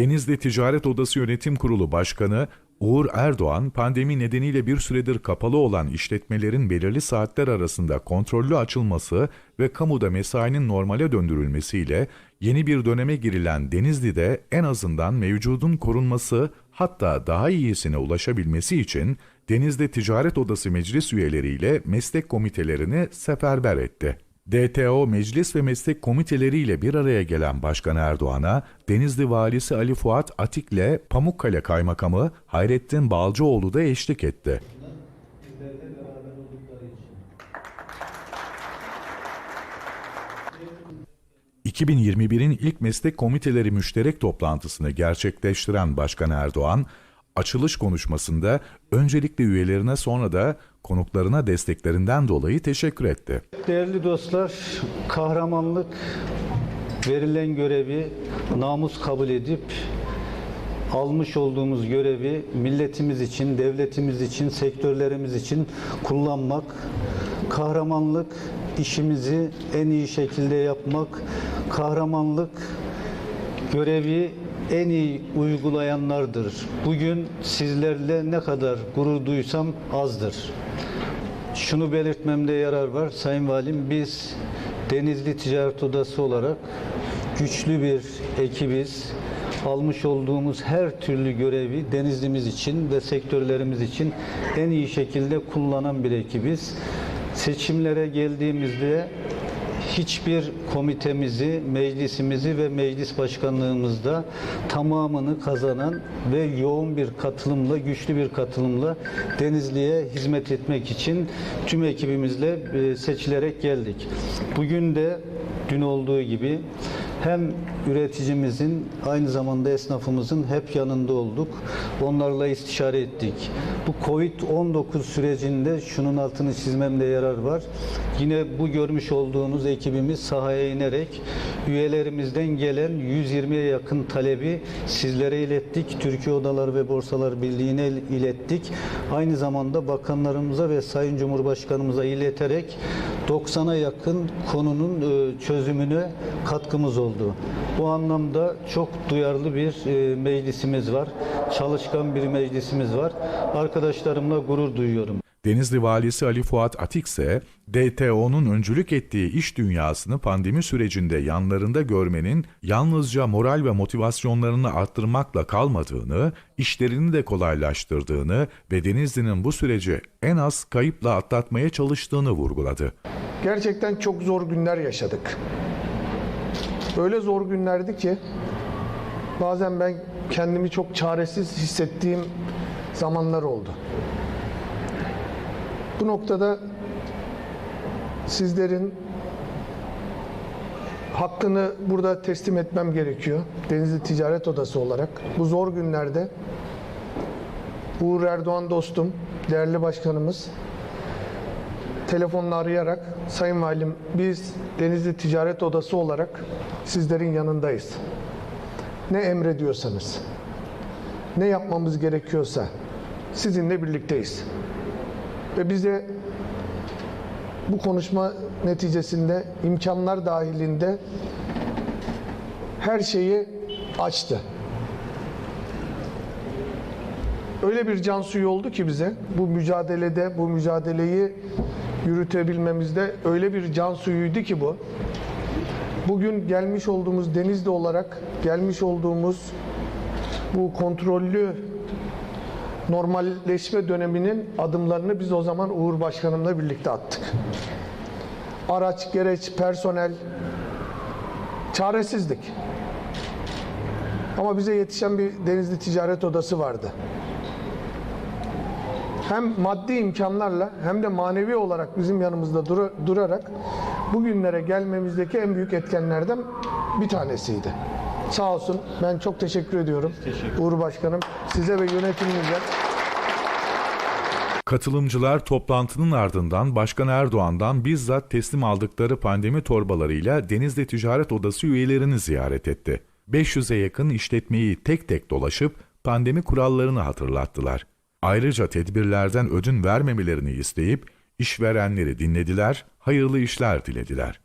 Denizli Ticaret Odası Yönetim Kurulu Başkanı Uğur Erdoğan, pandemi nedeniyle bir süredir kapalı olan işletmelerin belirli saatler arasında kontrollü açılması ve kamuda mesainin normale döndürülmesiyle yeni bir döneme girilen Denizli'de en azından mevcudun korunması hatta daha iyisine ulaşabilmesi için Denizli Ticaret Odası meclis üyeleriyle meslek komitelerini seferber etti. DTO Meclis ve Meslek Komiteleriyle bir araya gelen Başkan Erdoğan'a Denizli Valisi Ali Fuat Atik'le Pamukkale Kaymakamı Hayrettin Balcıoğlu da eşlik etti. 2021'in ilk meslek komiteleri müşterek toplantısını gerçekleştiren Başkan Erdoğan, açılış konuşmasında öncelikle üyelerine sonra da konuklarına desteklerinden dolayı teşekkür etti. Değerli dostlar, kahramanlık verilen görevi namus kabul edip almış olduğumuz görevi milletimiz için, devletimiz için, sektörlerimiz için kullanmak, kahramanlık işimizi en iyi şekilde yapmak, kahramanlık görevi en iyi uygulayanlardır. Bugün sizlerle ne kadar gurur duysam azdır. Şunu belirtmemde yarar var. Sayın Valim biz Denizli Ticaret Odası olarak güçlü bir ekibiz. Almış olduğumuz her türlü görevi Denizlimiz için ve sektörlerimiz için en iyi şekilde kullanan bir ekibiz. Seçimlere geldiğimizde hiçbir komitemizi, meclisimizi ve meclis başkanlığımızda tamamını kazanan ve yoğun bir katılımla, güçlü bir katılımla Denizli'ye hizmet etmek için tüm ekibimizle e, seçilerek geldik. Bugün de dün olduğu gibi hem üreticimizin aynı zamanda esnafımızın hep yanında olduk. Onlarla istişare ettik. Bu Covid-19 sürecinde şunun altını çizmemde yarar var. Yine bu görmüş olduğunuz ekibimiz sahaya inerek üyelerimizden gelen 120'ye yakın talebi sizlere ilettik. Türkiye Odalar ve Borsalar Birliği'ne ilettik. Aynı zamanda bakanlarımıza ve Sayın Cumhurbaşkanımıza ileterek 90'a yakın konunun e, çözümüne katkımız oldu. Bu anlamda çok duyarlı bir e, meclisimiz var. Çalışkan bir meclisimiz var. Arkadaşlarımla gurur duyuyorum. Denizli Valisi Ali Fuat Atik ise DTO'nun öncülük ettiği iş dünyasını pandemi sürecinde yanlarında görmenin yalnızca moral ve motivasyonlarını arttırmakla kalmadığını, işlerini de kolaylaştırdığını ve Denizli'nin bu süreci en az kayıpla atlatmaya çalıştığını vurguladı. Gerçekten çok zor günler yaşadık. Öyle zor günlerdi ki bazen ben kendimi çok çaresiz hissettiğim zamanlar oldu. Bu noktada sizlerin hakkını burada teslim etmem gerekiyor. Denizli Ticaret Odası olarak. Bu zor günlerde Uğur Erdoğan dostum, değerli başkanımız telefonla arayarak Sayın Valim biz Denizli Ticaret Odası olarak sizlerin yanındayız. Ne emrediyorsanız, ne yapmamız gerekiyorsa sizinle birlikteyiz. Ve bize bu konuşma neticesinde imkanlar dahilinde her şeyi açtı. Öyle bir can suyu oldu ki bize bu mücadelede, bu mücadeleyi yürütebilmemizde öyle bir can suyuydu ki bu. Bugün gelmiş olduğumuz Denizli olarak gelmiş olduğumuz bu kontrollü normalleşme döneminin adımlarını biz o zaman Uğur Başkanımla birlikte attık. Araç, gereç, personel çaresizdik. Ama bize yetişen bir Denizli Ticaret Odası vardı hem maddi imkanlarla hem de manevi olarak bizim yanımızda dur- durarak bugünlere gelmemizdeki en büyük etkenlerden bir tanesiydi. Sağ olsun. Ben çok teşekkür ediyorum. Uğur Başkanım size ve yönetiminize. Katılımcılar toplantının ardından Başkan Erdoğan'dan bizzat teslim aldıkları pandemi torbalarıyla Denizli Ticaret Odası üyelerini ziyaret etti. 500'e yakın işletmeyi tek tek dolaşıp pandemi kurallarını hatırlattılar. Ayrıca tedbirlerden ödün vermemelerini isteyip işverenleri dinlediler, hayırlı işler dilediler.